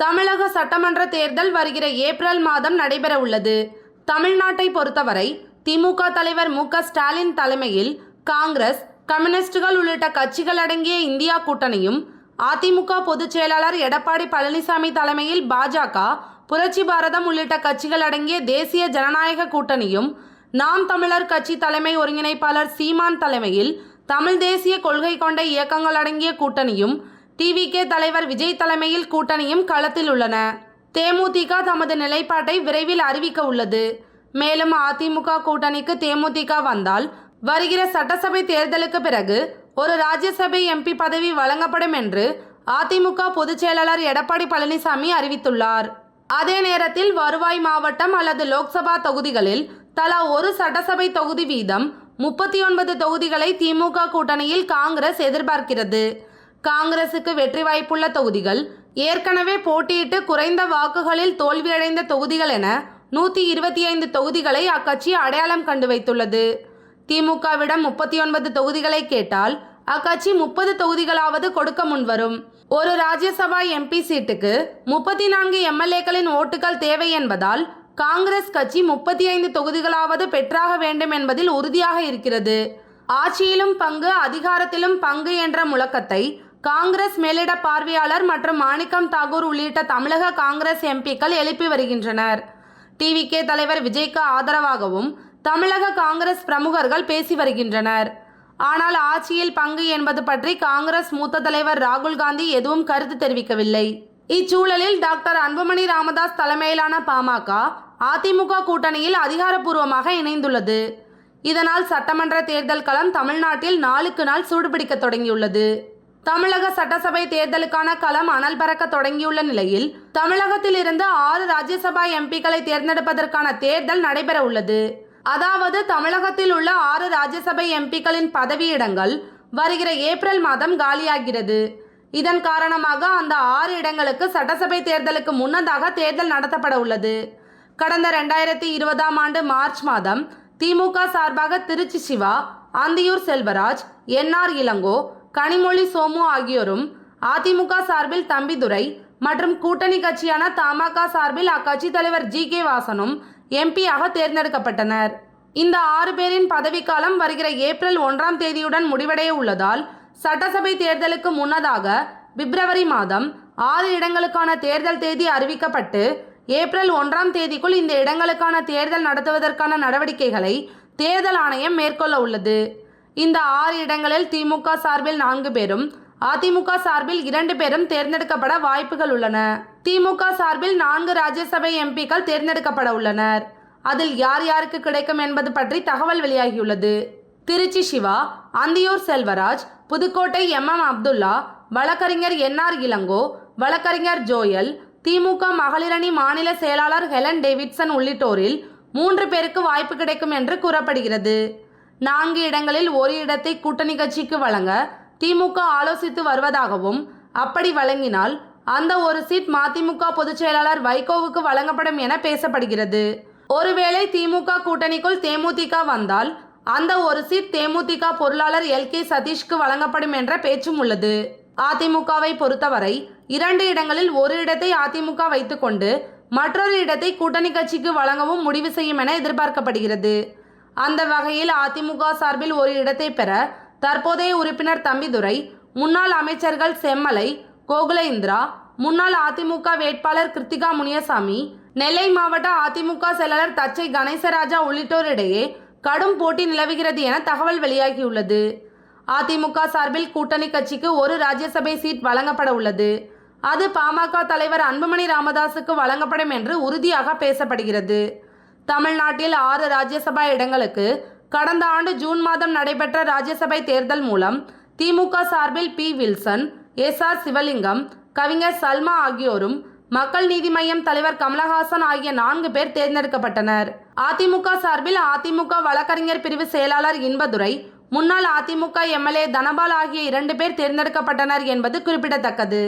தமிழக சட்டமன்ற தேர்தல் வருகிற ஏப்ரல் மாதம் நடைபெற உள்ளது தமிழ்நாட்டை பொறுத்தவரை திமுக தலைவர் மு க ஸ்டாலின் தலைமையில் காங்கிரஸ் கம்யூனிஸ்டுகள் உள்ளிட்ட கட்சிகள் அடங்கிய இந்தியா கூட்டணியும் அதிமுக பொதுச் செயலாளர் எடப்பாடி பழனிசாமி தலைமையில் பாஜக புரட்சி பாரதம் உள்ளிட்ட கட்சிகள் அடங்கிய தேசிய ஜனநாயக கூட்டணியும் நாம் தமிழர் கட்சி தலைமை ஒருங்கிணைப்பாளர் சீமான் தலைமையில் தமிழ் தேசிய கொள்கை கொண்ட இயக்கங்கள் அடங்கிய கூட்டணியும் டிவிகே தலைவர் விஜய் தலைமையில் கூட்டணியும் களத்தில் உள்ளன. தேமுதிக தமது நிலைப்பாட்டை விரைவில் அறிவிக்க உள்ளது. மேலும் அதிமுக கூட்டணிக்கு தேமுதிக வந்தால் வருகிற சட்டசபை தேர்தலுக்கு பிறகு ஒரு ராஜ்யசபை எம்பி பதவி வழங்கப்படும் என்று அதிமுக பொதுச் செயலாளர் எடப்பாடி பழனிசாமி அறிவித்துள்ளார். அதே நேரத்தில் வருவாய் மாவட்டம் அல்லது லோக்சபா தொகுதிகளில் தலா ஒரு சட்டசபை தொகுதி வீதம் முப்பத்தி ஒன்பது தொகுதிகளை திமுக கூட்டணியில் காங்கிரஸ் எதிர்பார்க்கிறது. காங்கிரசுக்கு வெற்றி வாய்ப்புள்ள தொகுதிகள் ஏற்கனவே போட்டியிட்டு குறைந்த வாக்குகளில் தோல்வியடைந்த தொகுதிகள் என நூற்றி இருபத்தி ஐந்து தொகுதிகளை அக்கட்சி அடையாளம் கண்டு வைத்துள்ளது. திமுகவிடம் முப்பத்தி ஒன்பது தொகுதிகளை கேட்டால் அக்கட்சி முப்பது தொகுதிகளாவது கொடுக்க முன்வரும். ஒரு ராஜ்யசபா எம்பி சீட்டுக்கு முப்பத்தி நான்கு எம்எல்ஏக்களின் ஓட்டுகள் தேவை என்பதால் காங்கிரஸ் கட்சி முப்பத்தி ஐந்து தொகுதிகளாவது பெற்றாக வேண்டும் என்பதில் உறுதியாக இருக்கிறது. ஆட்சியிலும் பங்கு அதிகாரத்திலும் பங்கு என்ற முழக்கத்தை காங்கிரஸ் மேலிட பார்வையாளர் மற்றும் மாணிக்கம் தாகூர் உள்ளிட்ட தமிழக காங்கிரஸ் எம்பிக்கள் எழுப்பி வருகின்றனர். டிவிகே தலைவர் விஜய்க்கு ஆதரவாகவும் தமிழக காங்கிரஸ் பிரமுகர்கள் பேசி வருகின்றனர். ஆனால் ஆட்சியில் பங்கு என்பது பற்றி காங்கிரஸ் மூத்த தலைவர் ராகுல் காந்தி எதுவும் கருத்து தெரிவிக்கவில்லை. இச்சூழலில் டாக்டர் அன்புமணி ராமதாஸ் தலைமையிலான பாமக அதிமுக கூட்டணியில் அதிகாரப்பூர்வமாக இணைந்துள்ளது. இதனால் சட்டமன்ற தேர்தல் களம் தமிழ்நாட்டில் நாளுக்கு நாள் சூடுபிடிக்க தொடங்கியுள்ளது. தமிழக சட்டசபை தேர்தலுக்கான களம் அனல் பறக்க தொடங்கியுள்ள நிலையில் தமிழகத்தில் இருந்து ஆறு ராஜ்யசபா எம்பிக்களை தேர்ந்தெடுப்பதற்கான தேர்தல் நடைபெற உள்ளது அதாவது தமிழகத்தில் உள்ள ஆறு ராஜ்யசபை எம்பிக்களின் பதவியிடங்கள் வருகிற ஏப்ரல் மாதம் காலியாகிறது. இதன் காரணமாக அந்த ஆறு இடங்களுக்கு சட்டசபை தேர்தலுக்கு முன்னதாக தேர்தல் நடத்தப்பட உள்ளது கடந்த ரெண்டாயிரத்தி இருபதாம் ஆண்டு மார்ச் மாதம் திமுக சார்பாக திருச்சி சிவா அந்தியூர் செல்வராஜ் என்ஆர் இளங்கோ கனிமொழி சோமு ஆகியோரும் அதிமுக சார்பில் தம்பிதுரை மற்றும் கூட்டணி கட்சியான தமாக சார்பில் அக்கட்சி தலைவர் ஜி கே வாசனும் எம்பியாக தேர்ந்தெடுக்கப்பட்டனர். இந்த ஆறு பேரின் பதவிக்காலம் வருகிற ஏப்ரல் ஒன்றாம் தேதியுடன் முடிவடைய உள்ளதால் சட்டசபை தேர்தலுக்கு முன்னதாக பிப்ரவரி மாதம் ஆறு இடங்களுக்கான தேர்தல் தேதி அறிவிக்கப்பட்டு ஏப்ரல் ஒன்றாம் தேதிக்குள் இந்த இடங்களுக்கான தேர்தல் நடத்துவதற்கான நடவடிக்கைகளை தேர்தல் ஆணையம் மேற்கொள்ள உள்ளது. இந்த ஆறு இடங்களில் திமுக சார்பில் நான்கு பேரும் அதிமுக சார்பில் இரண்டு பேரும் தேர்ந்தெடுக்கப்பட வாய்ப்புகள் உள்ளன. திமுக சார்பில் நான்கு ராஜ்யசபை எம்பிக்கள் தேர்ந்தெடுக்கப்பட உள்ளனர். அதில் யார் யாருக்கு கிடைக்கும் என்பது பற்றி தகவல் வெளியாகியுள்ளது. திருச்சி சிவா அந்தியூர் செல்வராஜ் புதுக்கோட்டை எம் எம் அப்துல்லா வழக்கறிஞர் என்ஆர் இளங்கோ வழக்கறிஞர் ஜோயல் திமுக மகளிரணி மாநில செயலாளர் ஹெலன் டேவிட்சன் உள்ளிட்டோரில் மூன்று பேருக்கு வாய்ப்பு கிடைக்கும் என்று கூறப்படுகிறது. நான்கு இடங்களில் ஒரு இடத்தை கூட்டணி கட்சிக்கு வழங்க திமுக ஆலோசித்து வருவதாகவும் அப்படி வழங்கினால் அந்த ஒரு சீட் மதிமுக பொதுச் செயலாளர் வைகோவுக்கு வழங்கப்படும் என பேசப்படுகிறது. ஒருவேளை திமுக கூட்டணிக்குள் தேமுதிக வந்தால் அந்த ஒரு சீட் தேமுதிக பொருளாளர் எல். கே. சதீஷ்க்கு வழங்கப்படும் என்ற பேச்சும் உள்ளது. அதிமுகவை பொறுத்தவரை இரண்டு இடங்களில் ஒரு இடத்தை அதிமுக வைத்துக்கொண்டு மற்றொரு இடத்தை கூட்டணி கட்சிக்கு வழங்கவும் முடிவு செய்யும் என எதிர்பார்க்கப்படுகிறது. அந்த வகையில் அதிமுக சார்பில் ஒரு இடத்தை பெற தற்போதைய உறுப்பினர் தம்பிதுரை முன்னாள் அமைச்சர்கள் செம்மலை கோகுல இந்திரா முன்னாள் அதிமுக வேட்பாளர் கிருத்திகா முனியசாமி நெல்லை மாவட்ட அதிமுக செயலாளர் தச்சை கணேசராஜா உள்ளிட்டோரிடையே கடும் போட்டி நிலவுகிறது என தகவல் வெளியாகியுள்ளது. அதிமுக சார்பில் கூட்டணி கட்சிக்கு ஒரு ராஜ்யசபை சீட் வழங்கப்பட உள்ளது. அது பாமக தலைவர் அன்புமணி ராமதாஸுக்கு வழங்கப்படும் என்று உறுதியாக பேசப்படுகிறது. தமிழ்நாட்டில் ஆறு ராஜ்யசபா இடங்களுக்கு கடந்த ஆண்டு ஜூன் மாதம் நடைபெற்ற ராஜ்யசபை தேர்தல் மூலம் திமுக சார்பில் P. Wilson S. R. Sivalingam கவிஞர் சல்மா ஆகியோரும் மக்கள் நீதி மய்யம் தலைவர் கமலஹாசன் ஆகிய நான்கு பேர் தேர்ந்தெடுக்கப்பட்டனர். அதிமுக சார்பில் அதிமுக வழக்கறிஞர் பிரிவு செயலாளர் இன்பதுரை முன்னாள் அதிமுக எம்எல்ஏ தனபால் ஆகிய இரண்டு பேர் தேர்ந்தெடுக்கப்பட்டனர் என்பது குறிப்பிடத்தக்கது.